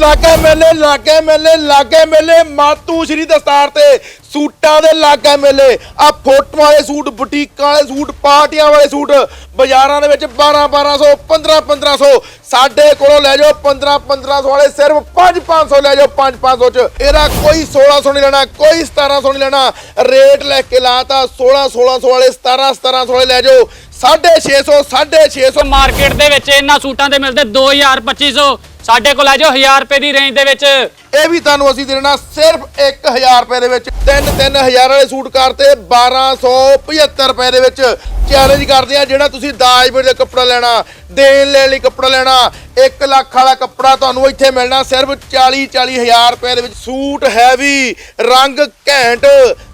ਲਾਗੇ ਮੇਲੇ ਲਾਗੇ ਮੇਲੇ ਲਾਗੇ ਮੇਲੇ, ਮਾਤੂ ਸ਼੍ਰੀ ਦਸਤਾਰ ਤੇ ਸੂਟਾਂ ਦੇ ਲਾਗੇ ਮੇਲੇ। ਆ ਫੋਟੋਆਂ ਵਾਲੇ ਸੂਟ, ਬੁਟੀਕਾਂ ਵਾਲੇ ਸੂਟ, ਪਾਰਟੀਆਂ ਵਾਲੇ ਸੂਟ, ਬਾਜ਼ਾਰਾਂ ਦੇ ਵਿੱਚ 12 1200 15 1500 ਸਾਡੇ ਕੋਲੋਂ ਲੈ ਜਾਓ 15 1500 ਵਾਲੇ, ਸਿਰਫ 5 500 ਲੈ ਜਾਓ 5 500 ਚ। ਇਹਦਾ ਕੋਈ 1600 ਨਹੀਂ ਲੈਣਾ, ਕੋਈ 1700 ਨਹੀਂ ਲੈਣਾ। ਰੇਟ ਲੈ ਕੇ ਲਾਤਾ 16 1600 ਵਾਲੇ 17 1700 ਵਾਲੇ ਲੈ ਜਾਓ। 650 650 ਮਾਰਕੀਟ ਦੇ ਵਿੱਚ ਇਹਨਾਂ ਸੂਟਾਂ ਦੇ ਮਿਲਦੇ 2000 2500 ਸਾਡੇ ਕੋਲ ਆ ਜਾਓ 1000 ਰੁਪਏ ਦੀ ਰੇਂਜ ਦੇ ਵਿੱਚ। ਇਹ ਵੀ ਤੁਹਾਨੂੰ ਅਸੀਂ ਦੇਣਾ ਸਿਰਫ 1000 ਰੁਪਏ ਦੇ ਵਿੱਚ। 3-3000 ਵਾਲੇ ਸੂਟ ਕਰਤੇ 1275 ਰੁਪਏ ਦੇ ਵਿੱਚ ਚੈਲੰਜ ਕਰਦੇ ਆ, ਜਿਹੜਾ ਤੁਸੀਂ ਦਾਜ ਵੇਲੇ ਕੱਪੜਾ ਲੈਣਾ, ਦੇਣ ਲੈਣ ਲਈ ਕੱਪੜਾ ਲੈਣਾ 1 ਲੱਖ ਵਾਲਾ ਕੱਪੜਾ ਤੁਹਾਨੂੰ ਇੱਥੇ ਮਿਲਣਾ ਸਿਰਫ 40-40000 ਰੁਪਏ ਦੇ ਵਿੱਚ। ਸੂਟ ਹੈਵੀ, ਰੰਗ ਘੈਂਟ,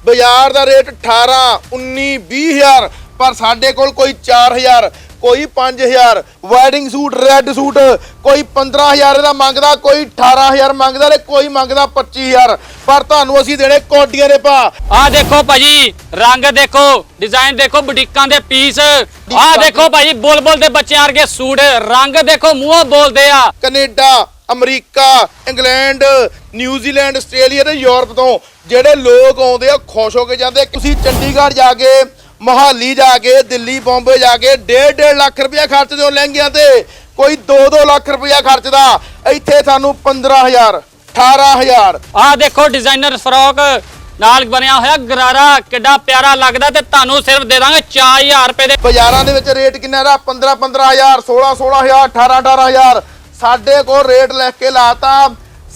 ਬਾਜ਼ਾਰ ਦਾ ਰੇਟ 18 19 20000 ਪਰ ਸਾਡੇ ਕੋਲ ਕੋਈ 4000 ਕੋਈ 5000 ਵੈਡਿੰਗ ਸੂਟ ਰੈੱਡ ਸੂਟ ਕੋਈ 15000 ਦਾ ਮੰਗਦਾ ਕੋਈ 18000 ਮੰਗਦਾ ਤੇ ਕੋਈ ਮੰਗਦਾ 25000 ਪਰ ਤੁਹਾਨੂੰ ਅਸੀਂ ਦੇਣੇ ਕੋਡੀਆਂ ਦੇ ਭਾ ਆਹ ਦੇਖੋ ਭਾਜੀ ਰੰਗ ਦੇਖੋ ਡਿਜ਼ਾਈਨ ਦੇਖੋ ਬੁਟੀਕਾਂ ਦੇ ਪੀਸ ਆਹ ਦੇਖੋ ਭਾਜੀ ਬੁਲਬੁਲ ਦੇ ਬੱਚਿਆਂ ਵਰਗੇ ਸੂਟ। ਰੰਗ ਦੇਖੋ ਮੂੰਹੋਂ ਬੋਲਦੇ ਆ। Canada America England New Zealand Australia ਤੇ ਯੂਰਪ ਤੋਂ ਜਿਹੜੇ ਲੋਕ ਆਉਂਦੇ ਆ ਖੁਸ਼ ਹੋ ਕੇ ਜਾਂਦੇ ਤੁਸੀਂ ਚੰਡੀਗੜ੍ਹ ਜਾ ਕੇ ਮੋਹਾਲੀ ਜਾ ਕੇ ਦਿੱਲੀ ਬੰਬੇ ਜਾ ਕੇ 1.5 ਲੱਖ ਰੁਪਇਆ ਖਰਚਦੇ ਹੋ ਲਹਿੰਗਿਆਂ ਤੇ। ਕੋਈ 2-2 ਲੱਖ ਰੁਪਇਆ ਖਰਚਦਾ। ਇੱਥੇ ਸਾਨੂੰ 15000 18000 ਆਹ ਦੇਖੋ ਡਿਜ਼ਾਈਨਰ ਫਰੋਕ ਨਾਲ ਬਣਿਆ ਹੋਇਆ ਗਰਾਰਾ ਕਿੱਡਾ ਪਿਆਰਾ ਲੱਗਦਾ ਤੇ ਤੁਹਾਨੂੰ ਸਿਰਫ ਦੇ ਦਾਂਗੇ 4000 ਰੁਪਏ ਦੇ। ਬਾਜ਼ਾਰਾਂ ਦੇ ਵਿੱਚ ਰੇਟ ਕਿੰਨਾ ਦਾ 15 15000 16 16000 18 18000 ਸਾਡੇ ਕੋਲ ਰੇਟ ਲਿਖ ਕੇ ਲਾਤਾ।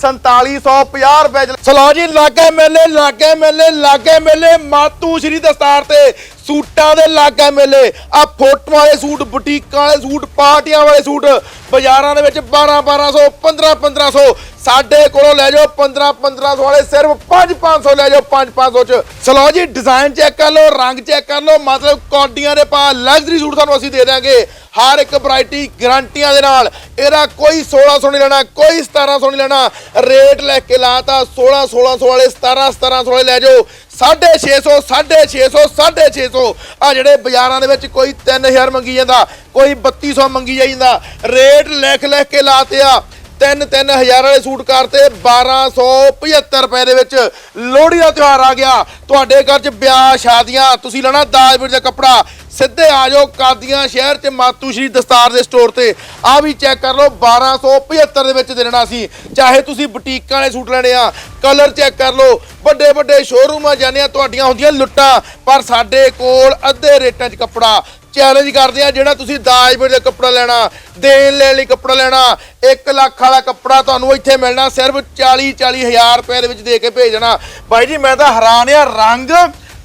4750 ਰੁਪਏ ਚ। ਚਲੋ ਜੀ, ਲਾਗੇ ਮੇਲੇ ਲਾਗੇ ਮੇਲੇ ਲਾਗੇ ਮੇਲੇ। ਮਾਤੂ ਸ਼੍ਰੀ ਦਸਤਾਰ ਤੇ ਸੂਟਾਂ ਦੇ ਲਾਗੇ ਮੇਲੇ। ਆ ਫੋਟੋਆਂ ਵਾਲੇ ਸੂਟ, ਬੁਟੀਕਾਂ ਵਾਲੇ ਸੂਟ, ਪਾਰਟੀਆਂ ਵਾਲੇ ਸੂਟ। ਬਾਜ਼ਾਰਾਂ ਦੇ ਵਿੱਚ 12 1200 15 1500 ਸਾਡੇ ਕੋਲੋਂ ਲੈ ਜਾਓ 15 1500 ਵਾਲੇ ਸਿਰਫ 5 500 ਲੈ ਜਾਓ 5 500 ਚ। ਚਲੋ ਜੀ ਡਿਜ਼ਾਈਨ ਚੈੱਕ ਕਰ ਲਓ, ਰੰਗ ਚੈੱਕ ਕਰ ਲਓ, ਮਤਲਬ ਕੋਡੀਆਂ ਦੇ ਪਾ ਲਗਜ਼ਰੀ ਸੂਟ ਤੁਹਾਨੂੰ ਅਸੀਂ ਦੇ ਦਾਂਗੇ ਹਰ ਇੱਕ ਵੈਰਾਈਟੀ ਗਾਰੰਟੀਆਂ ਦੇ ਨਾਲ। ਇਹਦਾ ਕੋਈ 1600 ਨਹੀਂ ਲੈਣਾ, ਕੋਈ 1700 ਨਹੀਂ ਲੈਣਾ। ਰੇਟ ਲੈ ਕੇ ਲਾਤਾ 16 1600 ਵਾਲੇ 17 1700 ਵਾਲੇ ਲੈ ਜਾਓ। 650 650 650 ਆ ਜਿਹੜੇ ਬਾਜ਼ਾਰਾਂ ਦੇ ਵਿੱਚ ਕੋਈ 3000 ਮੰਗੀ ਜਾਂਦਾ, ਕੋਈ 3200 ਮੰਗੀ ਜਾਂਦਾ ਰੇਟ ਲਿਖ ਲਿਖ ਕੇ ਲਾਤੇ ਆ। ਤਿੰਨ ਤਿੰਨ ਹਜ਼ਾਰ ਵਾਲੇ ਸੂਟ ਕਰਤੇ 1275 ਰੁਪਏ ਦੇ ਵਿੱਚ ਲੋਹੜੀ ਦਾ ਤਿਉਹਾਰ ਆ ਗਿਆ। ਤੁਹਾਡੇ ਘਰ 'ਚ ਵਿਆਹ, ਸ਼ਾਦੀਆਂ, ਤੁਸੀਂ ਲੈਣਾ ਦਾਜ ਵੀਰ ਦਾ ਕੱਪੜਾ, ਸਿੱਧੇ ਆ ਜਾਓ ਕਾਦੀਆਂ ਸ਼ਹਿਰ 'ਚ ਮਾਤੂ ਸ਼੍ਰੀ ਦਸਤਾਰ ਦੇ ਸਟੋਰ ਤੇ। ਆ ਵੀ ਚੈੱਕ ਕਰ ਲਓ 1275 ਦੇ ਵਿੱਚ ਦੇਣਾ ਸੀ। ਚਾਹੇ ਤੁਸੀਂ ਬੁਟੀਕਾਂ ਵਾਲੇ ਸੂਟ ਲੈਣੇ ਆ ਕਲਰ ਚੈੱਕ ਕਰ ਲਓ। ਵੱਡੇ ਵੱਡੇ ਸ਼ੋਰੂਮਾਂ ਜਾਂਦੇ ਆ, ਤੁਹਾਡੀਆਂ ਹੁੰਦੀਆਂ ਲੁੱਟਾਂ, ਪਰ ਸਾਡੇ ਕੋਲ ਅੱਧੇ ਰੇਟਾਂ 'ਚ ਕੱਪੜਾ ਚੈਲੰਜ ਕਰਦੇ ਆ ਜਿਹੜਾ ਤੁਸੀਂ ਦਾਜ ਵੇਲੇ ਕੱਪੜਾ ਲੈਣਾ, ਦੇਣ ਲੈਣ ਲਈ ਕੱਪੜਾ ਲੈਣਾ। 1 ਲੱਖ ਵਾਲਾ ਕੱਪੜਾ ਤੁਹਾਨੂੰ ਇੱਥੇ ਮਿਲਣਾ, ਸਿਰਫ 40 40 ਰੁਪਏ ਦੇ ਵਿੱਚ ਦੇ ਕੇ ਭੇਜਣਾ। ਬਾਈ ਜੀ, ਮੈਂ ਤਾਂ ਹੈਰਾਨ ਆ, ਰੰਗ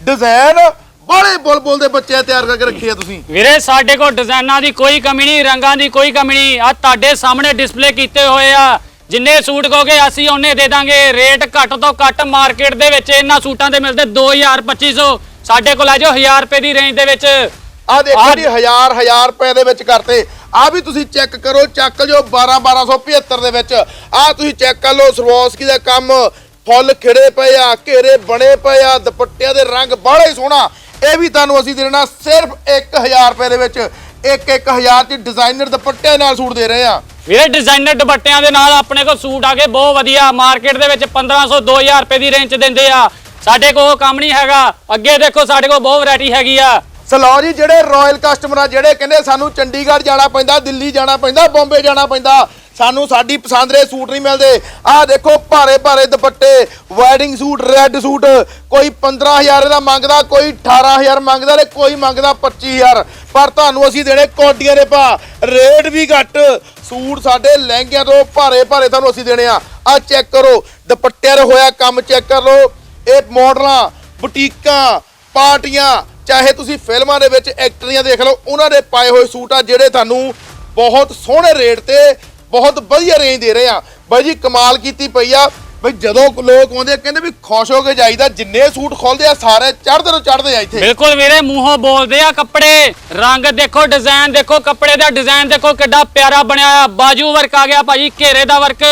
ਡਿਜ਼ਾਈਨ ਬੜੇ ਬੁਲਬੁਲ ਦੇ ਬੱਚੇ ਤਿਆਰ ਕਰਕੇ ਰੱਖੇ ਆ ਤੁਸੀਂ। ਵੀਰੇ, ਸਾਡੇ ਕੋਲ ਡਿਜ਼ਾਈਨਾਂ ਦੀ ਕੋਈ ਕਮੀ ਨਹੀਂ, ਰੰਗਾਂ ਦੀ ਕੋਈ ਕਮੀ ਨਹੀਂ। ਆ ਤੁਹਾਡੇ ਸਾਹਮਣੇ ਡਿਸਪਲੇ ਕੀਤੇ ਹੋਏ ਆ। ਜਿੰਨੇ ਸੂਟ ਕਹੋਗੇ, ਅਸੀਂ ਉਹਨੇ ਦੇ ਦਾਂਗੇ। ਰੇਟ ਘੱਟ ਤੋਂ ਘੱਟ ਮਾਰਕੀਟ ਦੇ ਵਿੱਚ ਇਹਨਾਂ ਸੂਟਾਂ ਦੇ ਮਿਲਦੇ 2000 2500 ਸਾਡੇ ਕੋਲ ਆ ਜਾਓ 1000 ਰੁਪਏ ਦੀ ਰੇਂਜ ਦੇ ਵਿੱਚ। ਆ ਦੇਖੋ ਜੀ ਹਜ਼ਾਰ ਹਜ਼ਾਰ ਰੁਪਏ ਦੇ ਵਿੱਚ ਕਰਤੇ। ਆ ਵੀ ਤੁਸੀਂ ਚੈੱਕ ਕਰੋ ਚੱਕ ਜੋ 12 1275 ਦੇ ਵਿੱਚ। ਆ ਤੁਸੀਂ ਚੈੱਕ ਕਰ ਲਓ ਸਰਵੋਸਕੀ ਦਾ ਕੰਮ ਫੁੱਲ ਖਿੜੇ ਪਏ ਆ ਘੇਰੇ ਬਣੇ ਪਏ ਆ ਦੁਪੱਟਿਆਂ ਦੇ ਰੰਗ ਬੜਾ ਹੀ ਸੋਹਣਾ। ਇਹ ਵੀ ਤੁਹਾਨੂੰ ਅਸੀਂ ਦੇਣਾ ਸਿਰਫ 1000 ਰੁਪਏ ਦੇ ਵਿੱਚ। ਇੱਕ ਇੱਕ ਹਜ਼ਾਰ ਚ ਡਿਜ਼ਾਈਨਰ ਦੁਪੱਟਿਆਂ ਨਾਲ ਸੂਟ ਦੇ ਰਹੇ ਆ। ਵੀਰੇ ਡਿਜ਼ਾਈਨਰ ਦੁਪੱਟਿਆਂ ਦੇ ਨਾਲ ਆਪਣੇ ਕੋਲ ਸੂਟ ਆ ਗਏ ਬਹੁਤ ਵਧੀਆ। ਮਾਰਕੀਟ ਦੇ ਵਿੱਚ 1500 2000 ਰੁਪਏ ਦੀ ਰੇਂਜ ਦਿੰਦੇ ਆ। ਸਾਡੇ ਕੋਲ ਕੰਮ ਨਹੀਂ ਹੈਗਾ। ਅੱਗੇ ਦੇਖੋ ਸਾਡੇ ਕੋਲ ਬਹੁਤ ਵੈਰਾਈਟੀ ਹੈਗੀ ਆ। ਸਲੋ ਜੀ, ਜਿਹੜੇ ਰਾਇਲ ਕਸਟਮਰ ਆ, ਜਿਹੜੇ ਕਹਿੰਦੇ ਸਾਨੂੰ ਚੰਡੀਗੜ੍ਹ ਜਾਣਾ ਪੈਂਦਾ, ਦਿੱਲੀ ਜਾਣਾ ਪੈਂਦਾ, ਬੰਬੇ ਜਾਣਾ ਪੈਂਦਾ, ਸਾਨੂੰ ਸਾਡੀ ਪਸੰਦ ਦੇ ਸੂਟ ਨਹੀਂ ਮਿਲਦੇ। ਆਹ ਦੇਖੋ, ਭਾਰੇ ਭਾਰੇ ਦੁਪੱਟੇ ਵੈਡਿੰਗ ਸੂਟ ਰੈੱਡ ਸੂਟ ਕੋਈ 15000 ਦਾ ਮੰਗਦਾ, ਕੋਈ 18000 ਮੰਗਦਾ ਤੇ ਕੋਈ ਮੰਗਦਾ 25000 ਪਰ ਤੁਹਾਨੂੰ ਅਸੀਂ ਦੇਣੇ ਕੋਡੀਆਂ ਦੇ ਭਾ ਰੇਟ ਵੀ ਘੱਟ, ਸੂਟ ਸਾਡੇ ਲਹਿੰਗਿਆਂ ਤੋਂ ਭਾਰੇ ਭਾਰੇ ਤੁਹਾਨੂੰ ਅਸੀਂ ਦੇਣੇ ਆ। ਆ ਚੈੱਕ ਕਰੋ, ਦੁਪੱਟਿਆਂ 'ਤੇ ਹੋਇਆ ਕੰਮ ਚੈੱਕ ਕਰ ਲਓ। ਇਹ ਮਾਡਲਾਂ, ਬੁਟੀਕਾਂ, ਪਾਰਟੀਆਂ ਚਾਹੇ ਤੁਸੀਂ ਫਿਲਮਾਂ ਦੇ ਵਿੱਚ ਐਕਟਰੀਆਂ ਦੇਖ ਲਓ, ਉਹਨਾਂ ਦੇ ਪਾਏ ਹੋਏ ਸੂਟ ਆ ਜਿਹੜੇ ਤੁਹਾਨੂੰ ਬਹੁਤ ਸੋਹਣੇ ਰੇਟ ਤੇ ਬਹੁਤ ਵਧੀਆ ਰੇਂਜ ਦੇ ਰਹੇ ਆ। ਬਾਈ ਜੀ, ਕਮਾਲ ਕੀਤੀ ਪਈ ਆ। ਬਈ ਜਦੋਂ ਲੋਕ ਆਉਂਦੇ ਆ, ਕਹਿੰਦੇ ਵੀ ਖੁਸ਼ ਹੋ ਕੇ ਜਾਈਦਾ, ਜਿੰਨੇ ਸੂਟ ਖੋਲਦੇ ਆ, ਸਾਰੇ ਚੜ੍ਹਦੇ ਤੋਂ ਚੜ੍ਹਦੇ ਆ ਇੱਥੇ। ਬਿਲਕੁਲ ਵੀਰੇ, ਮੂੰਹੋਂ ਬੋਲਦੇ ਆ ਕੱਪੜੇ। ਰੰਗ ਦੇਖੋ ਡਿਜ਼ਾਈਨ ਦੇਖੋ, ਕੱਪੜੇ ਦਾ ਡਿਜ਼ਾਈਨ ਦੇਖੋ, ਕਿੱਡਾ ਪਿਆਰਾ ਬਣਿਆ ਆ ਬਾਜੂ ਵਰਕ ਆ ਗਿਆ ਭਾਜੀ, ਘੇਰੇ ਦਾ ਵਰਕ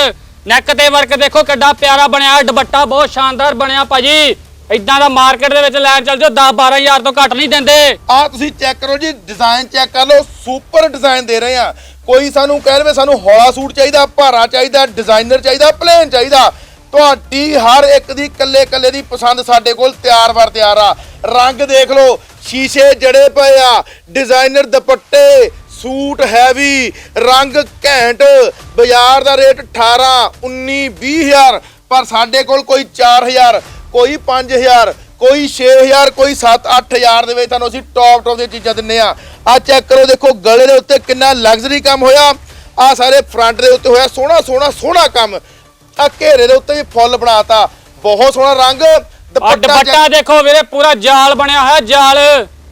ਨੈਕ ਤੇ ਵਰਕ ਦੇਖੋ, ਕਿੱਡਾ ਪਿਆਰਾ ਬਣਿਆ ਦੁਪੱਟਾ ਬਹੁਤ ਸ਼ਾਨਦਾਰ ਬਣਿਆ ਭਾਜੀ। ਇਦਾਂ ਦਾ ਮਾਰਕੀਟ ਦੇ ਵਿੱਚ ਲੈਣ ਚੱਲ ਜਾਓ 10 12000 ਤੋਂ ਘੱਟ ਨਹੀਂ ਦਿੰਦੇ। ਆ ਤੁਸੀਂ ਚੈੱਕ ਕਰੋ ਜੀ ਡਿਜ਼ਾਈਨ ਚੈੱਕ ਕਰ ਲਓ ਸੁਪਰ ਡਿਜ਼ਾਈਨ ਦੇ ਰਹੇ ਆ। ਕੋਈ ਸਾਨੂੰ ਕਹਿ ਰਵੇ ਸਾਨੂੰ ਹੌਲਾ ਸੂਟ ਚਾਹੀਦਾ, ਭਾਰਾ ਚਾਹੀਦਾ ਡਿਜ਼ਾਈਨਰ ਚਾਹੀਦਾ ਪਲੇਨ ਚਾਹੀਦਾ। ਤੁਹਾਡੀ ਹਰ ਇੱਕ ਦੀ ਕੱਲੇ ਕੱਲੇ ਦੀ ਪਸੰਦ ਸਾਡੇ ਕੋਲ ਤਿਆਰ ਵਰ ਤਿਆਰ ਆ। ਰੰਗ ਦੇਖ ਲਓ, ਸ਼ੀਸ਼ੇ ਜੜੇ ਪਏ ਆ ਡਿਜ਼ਾਈਨਰ ਦੁਪੱਟੇ, ਸੂਟ ਹੈਵੀ ਰੰਗ ਘੈਂਟ, ਬਾਜ਼ਾਰ ਦਾ ਰੇਟ 18 19 20000 ਪਰ ਸਾਡੇ ਕੋਲ ਕੋਈ 4000 ਕੋਈ 5000 ਕੋਈ 6000 ਕੋਈ 7-8000 ਦੇ ਵਿੱਚ ਤੁਹਾਨੂੰ ਅਸੀਂ ਟੌਪ ਟੌਪ ਦੀਆਂ ਚੀਜ਼ਾਂ ਦਿੰਨੇ ਆ ਆ ਚੈੱਕ ਕਰੋ ਦੇਖੋ ਗਲੇ ਦੇ ਉੱਤੇ ਕਿੰਨਾ ਲਗਜ਼ਰੀ ਕੰਮ ਹੋਇਆ। ਆ ਸਾਰੇ ਫਰੰਟ ਦੇ ਉੱਤੇ ਹੋਇਆ ਸੋਹਣਾ ਸੋਹਣਾ ਸੋਹਣਾ ਕੰਮ। ਆ ਘੇਰੇ ਦੇ ਉੱਤੇ ਵੀ ਫੁੱਲ ਬਣਾਤਾ। ਬਹੁਤ ਸੋਹਣਾ ਰੰਗ। ਦੁਪੱਟਾ ਦੇਖੋ ਵੀਰੇ ਪੂਰਾ ਜਾਲ ਬਣਿਆ ਹੋਇਆ ਜਾਲ।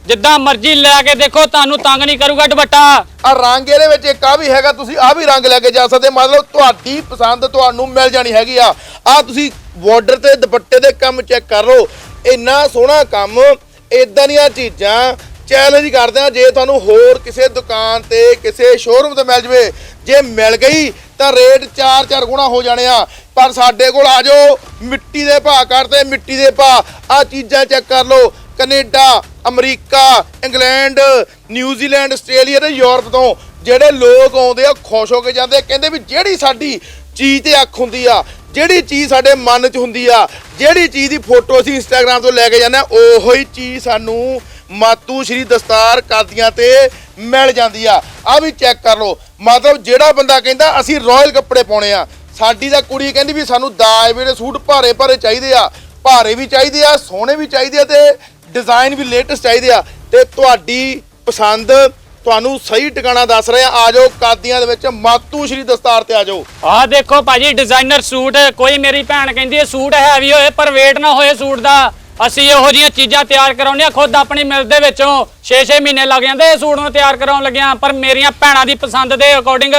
ਜਿੱਦਾਂ ਮਰਜ਼ੀ ਲੈ ਕੇ ਦੇਖੋ ਤੁਹਾਨੂੰ ਤੰਗ ਨਹੀਂ ਕਰੂਗਾ ਦੁਪੱਟਾ। ਆ ਰੰਗ ਇਹਦੇ ਵਿੱਚ ਇੱਕ ਆ ਵੀ ਹੈਗਾ ਤੁਸੀਂ ਆ ਵੀ ਰੰਗ ਲੈ ਕੇ ਜਾ ਸਕਦੇ ਮਤਲਬ ਤੁਹਾਡੀ ਪਸੰਦ ਤੁਹਾਨੂੰ ਮਿਲ ਜਾਣੀ ਹੈਗੀ ਆ। ਆ ਤੁਸੀਂ ਬਾਰਡਰ ਤੇ ਦੁਪੱਟੇ ਦੇ ਕੰਮ ਚੈੱਕ ਕਰ ਲਓ। ਇੰਨਾ ਸੋਹਣਾ ਕੰਮ ਇਦਾਂ ਦੀਆਂ ਚੀਜ਼ਾਂ ਚੈਲੰਜ ਕਰਦੇ ਆ। ਜੇ ਤੁਹਾਨੂੰ ਹੋਰ ਕਿਸੇ ਦੁਕਾਨ ਤੇ ਕਿਸੇ ਸ਼ੋਰੂਮ ਤੇ ਮਿਲ ਜਵੇ ਜੇ ਮਿਲ ਗਈ ਤਾਂ ਰੇਟ 4-4 ਗੁਣਾ ਹੋ ਜਾਣੇ ਆ। ਪਰ ਸਾਡੇ ਕੋਲ ਆ ਜਾਓ ਮਿੱਟੀ ਦੇ ਭਾਅ ਕਰਦੇ ਮਿੱਟੀ ਦੇ ਭਾਅ। ਆ ਚੀਜ਼ਾਂ ਚੈੱਕ ਕਰ ਲਓ। Canada America England New Zealand Australia ਤੇ ਯੂਰਪ ਤੋਂ ਜਿਹੜੇ ਲੋਕ ਆਉਂਦੇ ਆ ਖੁਸ਼ ਹੋ ਕੇ ਜਾਂਦੇ ਆ, ਕਹਿੰਦੇ ਵੀ ਜਿਹੜੀ ਸਾਡੀ ਚੀਜ਼ ਤੇ ਅੱਖ ਹੁੰਦੀ ਆ ਜਿਹੜੀ ਚੀਜ਼ ਸਾਡੇ ਮਨ 'ਚ ਹੁੰਦੀ ਆ, ਜਿਹੜੀ ਚੀਜ਼ ਦੀ ਫੋਟੋ ਅਸੀਂ ਇੰਸਟਾਗ੍ਰam ਤੋਂ ਲੈ ਕੇ ਜਾਂਦੇ ਆ, ਉਹੋ ਹੀ ਚੀਜ਼ ਸਾਨੂੰ ਮਾਤੂ ਸ਼੍ਰੀ ਦਸਤਾਰ ਕਾਦੀਆਂ ਤੇ ਮਿਲ ਜਾਂਦੀ ਆ। ਆ ਵੀ ਚੈੱਕ ਕਰ ਲਓ। ਮਤਲਬ ਜਿਹੜਾ ਬੰਦਾ ਕਹਿੰਦਾ, ਅਸੀਂ ਰਾਇਲ ਕੱਪੜੇ ਪਾਉਣੇ ਆ। ਸਾਡੀ ਤਾਂ ਕੁੜੀ ਕਹਿੰਦੀ ਵੀ ਸਾਨੂੰ ਦਾਜ ਵੇਲੇ ਸੂਟ ਭਾਰੇ ਭਾਰੇ ਚਾਹੀਦੇ ਆ। ਭਾਰੇ ਵੀ ਚਾਹੀਦੇ ਆ, ਸੋਹਣੇ ਵੀ ਚਾਹੀਦੇ ਆ ਤੇ ਡਿਜ਼ਾਈਨ ਵੀ ਲੇਟੈਸਟ ਚਾਹੀਦੇ ਆ। ਤੇ ਤੁਹਾਡੀ ਪਸੰਦ ਤੁਹਾਨੂੰ ਸਹੀ ਟਿਕਾਣਾ ਦੱਸ ਰਹੇ, ਆ ਆ ਜਾਓ ਕਾਦੀਆਂ ਦੇ ਵਿੱਚ, ਮਾਤੂ ਸ਼੍ਰੀ ਦਸਤਾਰ ਤੇ ਆ ਜਾਓ। ਆਹ ਦੇਖੋ ਭਾਜੀ ਡਿਜ਼ਾਈਨਰ ਸੂਟ, ਕੋਈ ਮੇਰੀ ਭੈਣ ਕਹਿੰਦੀ ਹੈ, ਸੂਟ ਹੈਵੀ ਹੋਏ, ਪਰ weight ਨਾ ਹੋਏ ਸੂਟ ਦਾ। ਅਸੀਂ ਇਹੋ ਜਿਹੀਆਂ ਚੀਜ਼ਾਂ ਤਿਆਰ ਕਰਾਉਂਦੇ ਆ ਖੁਦ ਆਪਣੀ ਮਿਲ ਦੇ ਵਿੱਚੋਂ 6-6 ਮਹੀਨੇ ਲੱਗ ਜਾਂਦੇ, ਇਹ ਸੂਟ ਨੂੰ ਤਿਆਰ ਕਰਾਉਣ ਲੱਗਿਆ ਪਰ ਮੇਰੀਆਂ ਭੈਣਾਂ ਦੀ ਪਸੰਦ ਦੇ ਅਕੋਰਡਿੰਗ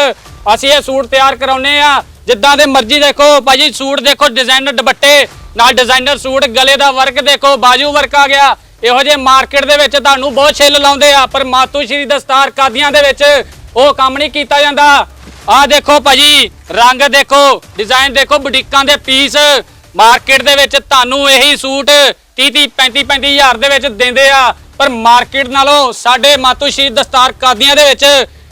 ਅਸੀਂ ਇਹ ਸੂਟ ਤਿਆਰ ਕਰਾਉਂਦੇ ਆ ਜਿੱਦਾਂ ਦੇ ਮਰਜ਼ੀ ਦੇਖੋ, ਭਾਜੀ ਸੂਟ ਦੇਖੋ ਡਿਜ਼ਾਈਨਰ ਦੁਪੱਟੇ, ਨਾਲ ਡਿਜ਼ਾਈਨਰ ਸੂਟ, ਗਲੇ ਦਾ ਵਰਕ ਦੇਖੋ, ਬਾਜੂ ਵਰਕ ਆ ਗਿਆ। ਇਹੋ ਜਿਹੇ ਮਾਰਕੀਟ ਦੇ ਵਿੱਚ ਤੁਹਾਨੂੰ ਬਹੁਤ ਛਿੱਲ ਲਾਉਂਦੇ ਆ, ਪਰ ਮਾਤੂ ਸ਼੍ਰੀ ਦਸਤਾਰ ਕਾਦੀਆਂ ਦੇ ਵਿੱਚ ਉਹ ਕੰਮ ਨਹੀਂ ਕੀਤਾ ਜਾਂਦਾ। ਆਹ ਦੇਖੋ ਭਾਜੀ, ਰੰਗ ਦੇਖੋ, ਡਿਜ਼ਾਈਨ ਦੇਖੋ, ਬੁਟੀਕਾਂ ਦੇ ਪੀਸ। ਮਾਰਕੀਟ ਦੇ ਵਿੱਚ ਤੁਹਾਨੂੰ ਇਹੀ ਸੂਟ 30 30 35 35 ਹਜ਼ਾਰ ਦੇ ਵਿੱਚ ਦਿੰਦੇ ਆ, ਪਰ ਮਾਰਕੀਟ ਨਾਲੋਂ ਸਾਡੇ ਮਾਤੂ ਸ਼੍ਰੀ ਦਸਤਾਰ ਕਾਦੀਆਂ ਦੇ ਵਿੱਚ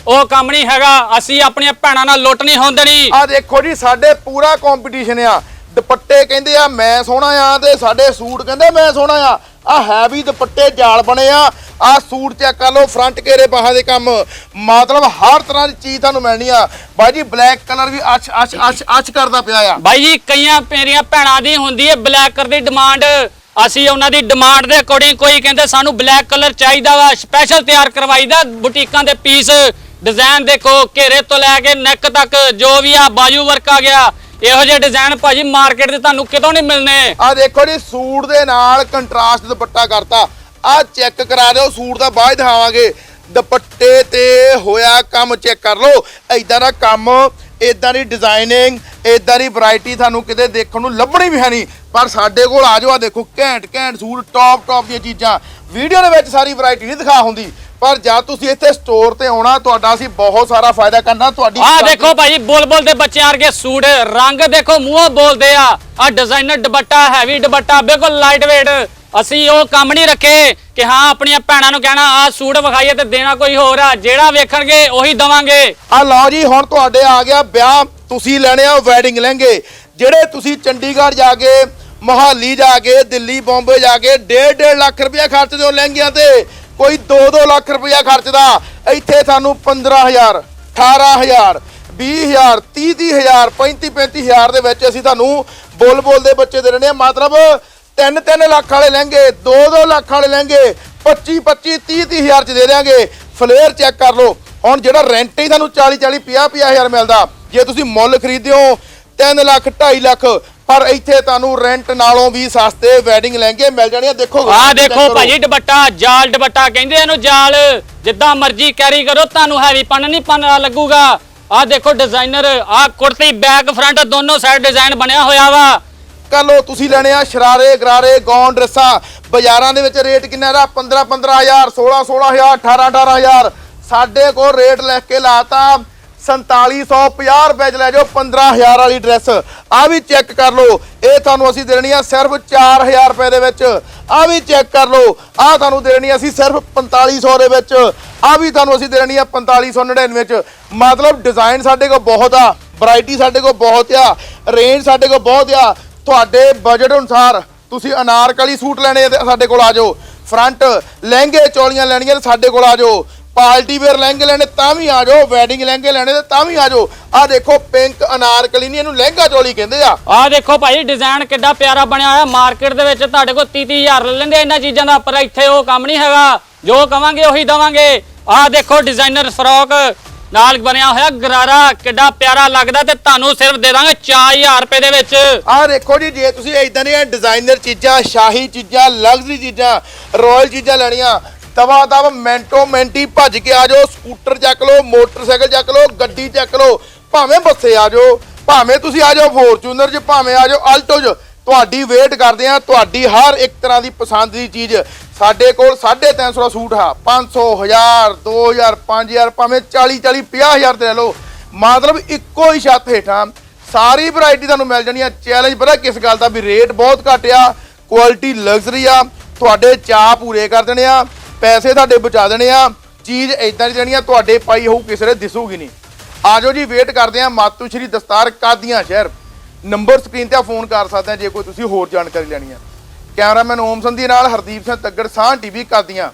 ਉਹ ਕੰਮ ਨਹੀਂ ਹੈਗਾ। ਅਸੀਂ ਆਪਣੀਆਂ ਭੈਣਾਂ ਨਾਲ ਲੁੱਟ ਨਹੀਂ ਹੋਣ ਦੇਣੀ ਆ ਦੇਖੋ ਜੀ, ਸਾਡੇ ਪੂਰਾ ਕੰਪੀਟੀਸ਼ਨ ਆ। ਦੁਪੱਟੇ ਕਹਿੰਦੇ ਆ, ਮੈਂ ਸੋਹਣਾ ਆ, ਤੇ ਸਾਡੇ ਸੂਟ ਕਹਿੰਦੇ ਮੈਂ ਸੋਹਣਾ ਆ। ਆ ਹੈਵੀ ਦੁਪੱਟੇ ਜਾਲ ਬਣੇ ਆ। ਆ ਸੂਟ ਚੈੱਕ ਕਰ ਲਓ ਫਰੰਟ ਘੇਰੇ ਬਾਹਾਂ ਦੇ ਕੰਮ। ਮਤਲਬ ਹਰ ਤਰ੍ਹਾਂ ਦੀ ਚੀਜ਼ ਤੁਹਾਨੂੰ ਮਿਲਣੀ ਆ। ਬਾਈ ਜੀ ਬਲੈਕ ਕਲਰ ਵੀ ਅੱਛ ਅੱਛ ਅੱਛ ਅੱਛ ਕਰਦਾ ਪਿਆ ਆ। ਬਾਈ ਜੀ, ਕਈਆਂ ਮੇਰੀਆਂ ਭੈਣਾਂ ਦੀ ਹੁੰਦੀ ਹੈ ਬਲੈਕ ਕਲਰ ਦੀ ਡਿਮਾਂਡ ਅਸੀਂ ਉਹਨਾਂ ਦੀ ਡਿਮਾਂਡ ਦੇ ਅਕੋਰਡਿੰਗ ਕੋਈ ਕਹਿੰਦੇ ਸਾਨੂੰ ਬਲੈਕ ਕਲਰ ਚਾਹੀਦਾ ਵਾ ਸਪੈਸ਼ਲ ਤਿਆਰ ਕਰਵਾਈਦਾ ਬੁਟੀਕਾਂ ਦੇ ਪੀਸ ਡਿਜ਼ਾਈਨ ਦੇਖੋ, ਘੇਰੇ ਤੋਂ ਲੈ ਕੇ ਨੈਕ ਤੱਕ, ਜੋ ਵੀ ਆ, ਬਾਜੂ ਵਰਕ ਆ ਗਿਆ। ਇਹੋ ਜਿਹੇ ਡਿਜ਼ਾਈਨ ਭਾਜੀ ਮਾਰਕੀਟ 'ਚ ਤੁਹਾਨੂੰ ਕਿਤੋਂ ਨਹੀਂ ਮਿਲਣੇ? ਆ ਦੇਖੋ ਜੀ, ਸੂਟ ਦੇ ਨਾਲ ਕੰਟਰਾਸਟ ਦੁਪੱਟਾ ਕਰਤਾ। ਆ ਚੈੱਕ ਕਰਾ ਦਿਓ, ਸੂਟ ਦਾ ਬਾਅਦ ਦਿਖਾਵਾਂਗੇ। ਦੁਪੱਟੇ ਤੇ ਹੋਇਆ ਕੰਮ ਚੈੱਕ ਕਰ ਲਓ। ਐਦਾਂ ਦਾ ਕੰਮ ਇਦਾਂ ਦੀ ਡਿਜ਼ਾਈਨਿੰਗ ਇਦਾਂ ਦੀ ਵੈਰਾਈਟੀ ਤੁਹਾਨੂੰ ਕਿਤੇ ਦੇਖਣ ਨੂੰ ਲੱਭਣੀ ਵੀ ਹੈ ਨਹੀਂ। ਪਰ ਸਾਡੇ ਕੋਲ ਆ ਜਾਓ ਆ ਦੇਖੋ ਘੈਂਟ ਘੈਂਟ ਸੂਟ ਟੌਪ ਟੌਪ ਦੀਆਂ ਚੀਜ਼ਾਂ। ਵੀਡੀਓ ਦੇ ਵਿੱਚ ਸਾਰੀ ਵੈਰਾਈਟੀ ਨਹੀਂ ਦਿਖਾ ਹੁੰਦੀ। ਪਰ ਜਦ ਤੁਸੀਂ ਇੱਥੇ ਸਟੋਰ ਤੇ ਆਉਣਾ ਤੁਹਾਡਾ ਅਸੀਂ ਬਹੁਤ ਸਾਰਾ ਫਾਇਦਾ ਕਰਨਾ ਤੁਹਾਡੀ ਆਹ ਦੇਖੋ ਭਾਜੀ ਬੁਲਬੁਲ ਦੇ ਬੱਚਿਆਂ ਵਰਗੇ ਸੂਟ ਰੰਗ ਦੇਖੋ ਮੂੰਹੋਂ ਬੋਲਦੇ ਆ। ਆ ਡਿਜ਼ਾਈਨਰ ਦੁਪੱਟਾ ਹੈਵੀ ਦੁਪੱਟਾ ਬਿਲਕੁਲ ਲਾਈਟ weight ਅਸੀਂ ਉਹ ਕੰਮ ਨਹੀਂ ਰੱਖੇ ਕਿ ਹਾਂ ਆਪਣੀਆਂ ਭੈਣਾਂ ਨੂੰ ਕਹਿਣਾ ਆ ਸੂਟ ਵਿਖਾਈਏ ਤੇ ਦੇਣਾ ਕੋਈ ਹੋਰ ਆ। ਜਿਹੜਾ ਵੇਖਣਗੇ ਉਹੀ ਦਵਾਂਗੇ। ਆ ਲਓ ਜੀ ਹੁਣ ਤੁਹਾਡੇ ਆ ਗਿਆ ਵਿਆਹ ਤੁਸੀਂ ਲੈਣੇ ਆ ਵੈਡਿੰਗ ਲਹਿੰਗੇ। ਜਿਹੜੇ ਤੁਸੀਂ ਚੰਡੀਗੜ੍ਹ ਜਾ ਕੇ ਮੋਹਾਲੀ ਜਾ ਕੇ ਦਿੱਲੀ ਬੰਬੇ ਜਾ ਕੇ 1.5 ਲੱਖ ਰੁਪਇਆ ਖਰਚਦੇ ਹੋ ਲਹਿੰਗਿਆਂ ਤੇ। ਕੋਈ 2-2 ਲੱਖ ਰੁਪਇਆ ਖਰਚਦਾ। ਇੱਥੇ ਤੁਹਾਨੂੰ 15000 18000 20000 30000 35000 ਦੇ ਵਿੱਚ ਅਸੀਂ ਤੁਹਾਨੂੰ ਬੋਲ ਬੋਲ ਦੇ ਬੱਚੇ ਦੇ ਰਹੇ ਹਾਂ। ਮਤਲਬ 3-3 ਲੱਖ ਵਾਲੇ ਲਹਿੰਗੇ 2-2 ਲੱਖ ਵਾਲੇ ਲਹਿੰਗੇ 25-25 30-30000 ਚ ਦੇ ਦਿਆਂਗੇ। ਫਲੇਅਰ ਚੈੱਕ ਕਰ ਲਓ। ਹੁਣ ਜਿਹੜਾ ਰੈਂਟ ਹੀ ਤੁਹਾਨੂੰ 40-40 50-50000 ਮਿਲਦਾ। ਜੇ ਤੁਸੀਂ ਮੁੱਲ ਖਰੀਦਦੇ ਹੋ 3 ਲੱਖ 2.5 ਲੱਖ। ਪਰ ਇੱਥੇ ਤੁਹਾਨੂੰ ਰੈਂਟ ਨਾਲੋਂ ਵੀ ਸਸਤੇ ਵੈਡਿੰਗ ਲਹਿੰਗੇ ਮਿਲ ਜਾਣੇ ਆ ਦੇਖੋ ਚੈੱਕ ਦੇਖੋ। ਭਾਜੀ ਦੁਪੱਟਾ ਜਾਲ ਦੁਪੱਟਾ ਕਹਿੰਦੇ ਇਹਨੂੰ ਜਾਲ। ਜਿੱਦਾਂ ਮਰਜ਼ੀ ਕੈਰੀ ਕਰੋ ਤੁਹਾਨੂੰ ਹੈਵੀ ਪਨ ਨਹੀਂ ਪਨ ਲੱਗੂਗਾ। ਆਹ ਦੇਖੋ ਡਿਜ਼ਾਈਨਰ ਆਹ ਕੁੜਤੀ ਬੈਕ ਫਰੰਟ ਦੋਨੋਂ ਸਾਈਡ ਡਿਜ਼ਾਈਨ ਬਣਿਆ ਹੋਇਆ ਵਾ। ਕੱਲ ਲੋ ਤੁਸੀਂ ਲੈਣੇ ਆ ਸ਼ਰਾਰੇ ਗਰਾਰੇ ਗੌਨ ਡਰੈਸਾਂ। ਬਾਜ਼ਾਰਾਂ ਦੇ ਵਿੱਚ ਰੇਟ ਕਿੰਨਾ ਦਾ 15 15000 16 16000 18 18000 ਸਾਡੇ ਕੋਲ ਰੇਟ ਲਿਖ ਕੇ ਲਾਤਾ। 4750 ਰੁਪਏ ਚ ਲੈ ਜਾਓ 15000 ਵਾਲੀ ਡਰੈਸ ਆ ਵੀ ਚੈੱਕ ਕਰ ਲਓ, ਇਹ ਤੁਹਾਨੂੰ ਅਸੀਂ ਦੇਣੀ ਆ ਸਿਰਫ 4000 ਰੁਪਏ ਦੇ ਵਿੱਚ। ਆ ਵੀ ਚੈੱਕ ਕਰ ਲਓ, ਆ ਤੁਹਾਨੂੰ ਦੇਣੀ ਅਸੀਂ ਸਿਰਫ 4500 ਦੇ ਵਿੱਚ। ਆ ਵੀ ਤੁਹਾਨੂੰ ਅਸੀਂ ਦੇਣੀ ਆ 4599 ਚ। ਮਤਲਬ ਡਿਜ਼ਾਈਨ ਸਾਡੇ ਕੋਲ ਬਹੁਤ ਆ ਵੈਰਾਈਟੀ ਸਾਡੇ ਕੋਲ ਬਹੁਤ ਆ ਰੇਂਜ ਸਾਡੇ ਕੋਲ ਬਹੁਤ ਆ। ਤੁਹਾਡੇ ਬਜਟ ਅਨੁਸਾਰ ਤੁਸੀਂ ਅਨਾਰਕਲੀ ਸੂਟ ਲੈਣੇ ਸਾਡੇ ਕੋਲ ਆ ਜਾਓ। ਫਰੰਟ ਲਹਿੰਗੇ ਚੋਲੀਆਂ ਲੈਣੀਆਂ ਸਾਡੇ ਕੋਲ ਆ ਜਾਓ। ਪਾਰਟੀ ਵੇਅਰ ਲਹਿੰਗੇ ਲੈਣੇ ਤਾਂ ਵੀ ਆ ਜਾਓ ਵੈਡਿੰਗ ਲਹਿੰਗੇ ਲੈਣੇ ਤੇ ਤਾਂ ਵੀ ਆ ਜਾਓ। ਆ ਦੇਖੋ ਪਿੰਕ ਅਨਾਰਕਲੀ ਨਹੀਂ ਇਹਨੂੰ ਲਹਿੰਗਾ ਚੋਲੀ ਕਹਿੰਦੇ ਆ। ਆਹ ਦੇਖੋ ਭਾਈ ਡਿਜ਼ਾਈਨ ਕਿੱਡਾ ਪਿਆਰਾ ਬਣਿਆ ਹੋਇਆ। ਮਾਰਕੀਟ ਦੇ ਵਿੱਚ ਤੁਹਾਡੇ ਕੋਲ 30 ਹਜ਼ਾਰ ਲੈ ਲੈਂਦੇ ਇਹਨਾਂ ਚੀਜ਼ਾਂ ਦਾ ਪਰ ਇੱਥੇ ਉਹ ਕੰਮ ਨਹੀਂ ਹੈਗਾ। ਜੋ ਕਵਾਂਗੇ ਉਹੀ ਦਵਾਂਗੇ। ਆਹ ਦੇਖੋ ਡਿਜ਼ਾਈਨਰ ਫਰੋਕ ਨਾਲ ਬਣਿਆ ਹੋਇਆ ਗਰਾਰਾ ਕਿੱਡਾ ਪਿਆਰਾ ਲੱਗਦਾ ਤੇ ਤੁਹਾਨੂੰ ਸਿਰਫ ਦੇ ਦਾਂਗੇ 4000 ਰੁਪਏ ਦੇ ਵਿੱਚ। ਆਹ ਦੇਖੋ ਜੀ ਜੇ ਤੁਸੀਂ ਇਦਾਂ ਦੀਆਂ ਡਿਜ਼ਾਈਨਰ ਚੀਜ਼ਾਂ ਸ਼ਾਹੀ ਚੀਜ਼ਾਂ ਲਗਜ਼ਰੀ ਚੀਜ਼ਾਂ ਰਾਇਲ ਚੀਜ਼ਾਂ ਲੈਣੀਆਂ ਤਵਾ ਤਵ ਮੈਂਟੋ ਮੈਂਟੀ ਭੱਜ ਕੇ ਆ ਜਾਓ, ਸਕੂਟਰ ਚੱਕ ਲਓ, ਮੋਟਰਸਾਈਕਲ ਚੱਕ ਲਓ, ਗੱਡੀ ਚੱਕ ਲਓ, ਭਾਵੇਂ ਬੱਸੇ ਆ ਜਾਓ, ਭਾਵੇਂ ਤੁਸੀਂ ਆ ਜਾਓ ਫੋਰਚੂਨਰ 'ਚ, ਭਾਵੇਂ ਆ ਜਾਓ ਆਲਟੋ 'ਚ, ਤੁਹਾਡੀ ਵੇਟ ਕਰਦੇ ਆ ਤੁਹਾਡੀ ਹਰ ਇੱਕ ਤਰ੍ਹਾਂ ਦੀ ਪਸੰਦ ਦੀ ਚੀਜ਼। ਸਾਡੇ ਕੋਲ 350 ਦਾ ਸੂਟ ਆ 500 1000 2000 5000 ਭਾਵੇਂ 40 40 50000 ਤੇ ਲੈ ਲਓ। ਮਤਲਬ ਇੱਕੋ ਹੀ ਛੱਤ ਹੇਠਾਂ ਸਾਰੀ ਵੈਰਾਈਟੀ ਤੁਹਾਨੂੰ ਮਿਲ ਜਾਣੀ ਆ। ਚੈਲੰਜ ਪਤਾ ਕਿਸ ਗੱਲ ਦਾ? ਵੀ ਰੇਟ ਬਹੁਤ ਘੱਟ ਆ ਕੁਆਲਿਟੀ ਲਗਜ਼ਰੀ ਆ, ਤੁਹਾਡੇ ਚਾਹ ਪੂਰੇ ਕਰ ਦੇਣੇ ਆ। ਪੈਸੇ ਤੁਹਾਡੇ ਬਚਾ ਦੇਣੇ ਆ, ਚੀਜ਼ ਇਦਾਂ ਦੀ ਦੇਣੀ ਆ ਤੁਹਾਡੇ ਪਾਈ ਹੋਊ, ਕਿਸੇ ਦੇ ਦਿਸੂਗੀ ਨਹੀਂ। ਆਜੋ ਜੀ ਵੇਟ ਕਰਦੇ ਆ ਮਾਤੂ ਸ਼੍ਰੀ ਦਸਤਾਰ ਕਾਦੀਆਂ ਸ਼ਹਿਰ। ਨੰਬਰ ਸਕਰੀਨ ਤੇ ਆ ਫੋਨ ਕਰ ਸਕਦੇ ਆ, ਜੇ ਕੋਈ ਤੁਸੀਂ ਹੋਰ ਜਾਣਕਾਰੀ ਲੈਣੀ ਆ। ਕੈਮਰਾਮੈਨ ਓਮ ਸੰਧੀ ਨਾਲ ਹਰਦੀਪ ਸਿੰਘ ਤੱਗੜ ਸਾਹ ਟੀਵੀ ਕਾਦੀਆਂ।